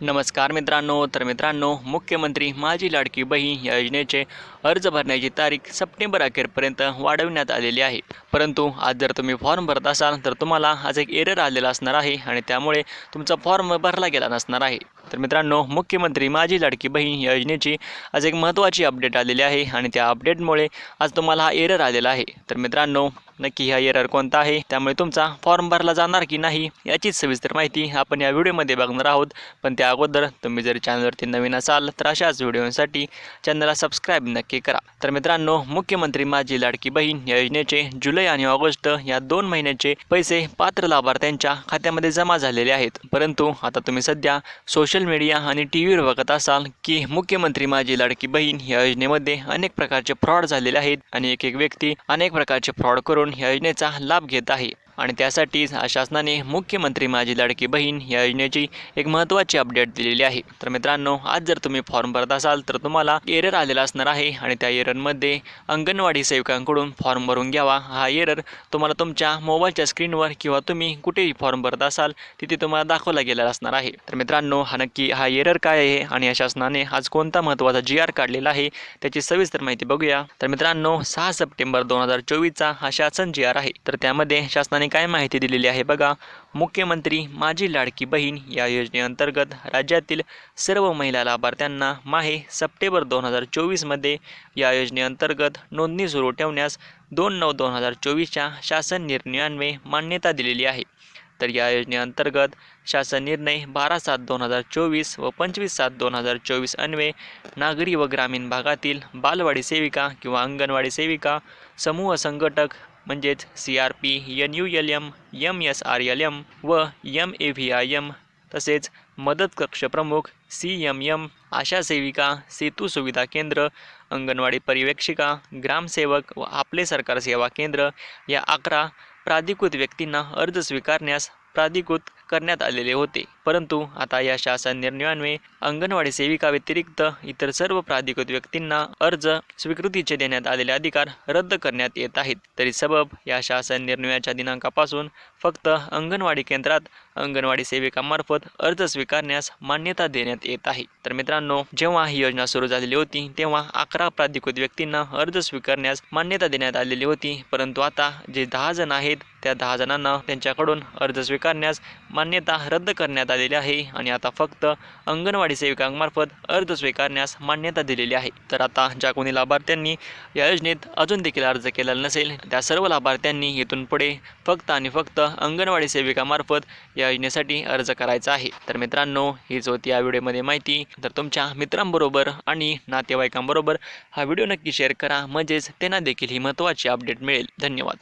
नमस्कार मित्रांनो तर मित्रांनो मुख्यमंत्री माझी लाडकी बहीण या योजनेचे अर्ज भरण्याची तारीख सप्टेंबर अखेरपर्यंत वाढवण्यात आलेली आहे. परंतु आज जर तुम्ही फॉर्म भरत असाल तर तुम्हाला आज एक एरर आलेला असणार आहे आणि त्यामुळे तुमचा फॉर्म भरला गेला नसणार आहे. तर मित्रांनो मुख्यमंत्री माझी लाडकी बहीण या योजनेची आज एक महत्त्वाची अपडेट आलेली आहे आणि त्या अपडेटमुळे आज तुम्हाला हा एरर आलेला आहे. तर मित्रांनो नक्की हा एरर कोणता आहे? त्यामुळे तुमचा फॉर्म भरला जाणार की नाही याचीच सविस्तर माहिती आपण या व्हिडिओमध्ये बघणार आहोत. पण त्या अगोदर तुम्ही जर चॅनलवरती नवीन असाल तर अशाच व्हिडिओसाठी चॅनलला सबस्क्राईब नक्की करा. तर मित्रांनो मुख्यमंत्री माझी लाडकी बहीण या योजनेचे जुलै आणि ऑगस्ट या दोन महिन्याचे पैसे पात्र लाभार्थ्यांच्या खात्यामध्ये जमा झालेले आहेत. परंतु आता तुम्ही सध्या सोशल सोशल मीडिया आणि टी व्हीवर बघत असाल की मुख्यमंत्री माझी लाडकी बहीण या योजनेमध्ये अनेक प्रकारचे फ्रॉड झालेले आहेत आणि एक एक व्यक्ती अनेक प्रकारचे फ्रॉड करून या योजनेचा लाभ घेत आहे. आणि त्यासाठीच शासनाने मुख्यमंत्री माझी लाडकी बहीण या योजनेची एक महत्त्वाची अपडेट दिलेली आहे. तर मित्रांनो आज जर तुम्ही फॉर्म भरत असाल तर तुम्हाला एरर आलेला असणार आहे आणि त्या एररमध्ये अंगणवाडी सेविकांकडून फॉर्म भरून घ्यावा. हा एरर तुम्हाला तुमच्या मोबाईलच्या स्क्रीनवर किंवा तुम्ही कुठेही फॉर्म भरत असाल तिथे तुम्हाला दाखवला गेलेला असणार आहे. तर मित्रांनो हा नक्की हा एरर काय आहे आणि या शासनाने आज कोणता महत्त्वाचा जी आर काढलेला आहे त्याची सविस्तर माहिती बघूया. तर मित्रांनो सहा सप्टेंबर दोन हजार चोवीसचा हा शासन जी आर आहे. तर त्यामध्ये शासनाने काय माहिती दिलेली आहे बघा. मुख्यमंत्री माझी लाडकी बहीण या योजनेअंतर्गत राज्यातील सर्व महिला लाभार्थ्यांना माहे सप्टेंबर दोन हजार चोवीसमध्ये या योजनेअंतर्गत नोंदणी सुरू ठेवण्यास दोन नऊ दोन हजार चोवीसच्या शासन निर्णयान्वये मान्यता दिलेली आहे. तर या योजनेअंतर्गत शासन निर्णय बारा सात दोन हजार चोवीस व पंचवीस सात दोन हजार चोवीस अन्वये नागरी व ग्रामीण भागातील बालवाडी सेविका किंवा अंगणवाडी सेविका समूह संघटक म्हणजेच C R P N U L M M S R L M व M A V I M तसेच मदत कक्ष प्रमुख सी एम एम आशा सेविका सेतू सुविधा केंद्र अंगणवाडी पर्यवेक्षिका ग्रामसेवक व आपले सरकार सेवा केंद्र या अकरा प्राधिकृत व्यक्तींना अर्ज स्वीकारण्यास प्राधिकृत करण्यात आलेले होते. परंतु आता या शासन निर्णयान्वये अंगणवाडी सेविका व्यतिरिक्त इतर सर्व प्राधिकृत व्यक्तींना अर्ज स्वीकृतीचे देण्यात आलेले अधिकार रद्द करण्यात येत आहेत. तरी सबब या शासन निर्णयाच्या दिनांकापासून फक्त अंगणवाडी केंद्रात अंगणवाडी सेविकामार्फत अर्ज स्वीकारण्यास मान्यता देण्यात येत आहे. तर मित्रांनो जेव्हा ही योजना सुरू झालेली होती तेव्हा अकरा प्राधिकृत व्यक्तींना अर्ज स्वीकारण्यास मान्यता देण्यात आलेली होती. परंतु आता जे दहा जण आहेत त्या दहा जणांना त्यांच्याकडून अर्ज स्वीकारण्यास मान्यता रद्द करण्यात आलेले आहे आणि आता फक्त अंगणवाडी सेविकांमार्फत अर्ज स्वीकारण्यास मान्यता दिलेली आहे. तर आता ज्या कोणी लाभार्थ्यांनी या योजनेत अजून देखील अर्ज केलेला नसेल त्या सर्व लाभार्थ्यांनी इथून पुढे फक्त आणि फक्त अंगणवाडी सेविकामार्फत या योजनेसाठी अर्ज करायचा आहे. तर मित्रांनो हीच होती या व्हिडिओमध्ये माहिती. तर तुमच्या मित्रांबरोबर आणि नातेवाईकांबरोबर हा व्हिडिओ नक्की शेअर करा. म्हणजेच त्यांना देखील ही महत्त्वाची अपडेट मिळेल. धन्यवाद.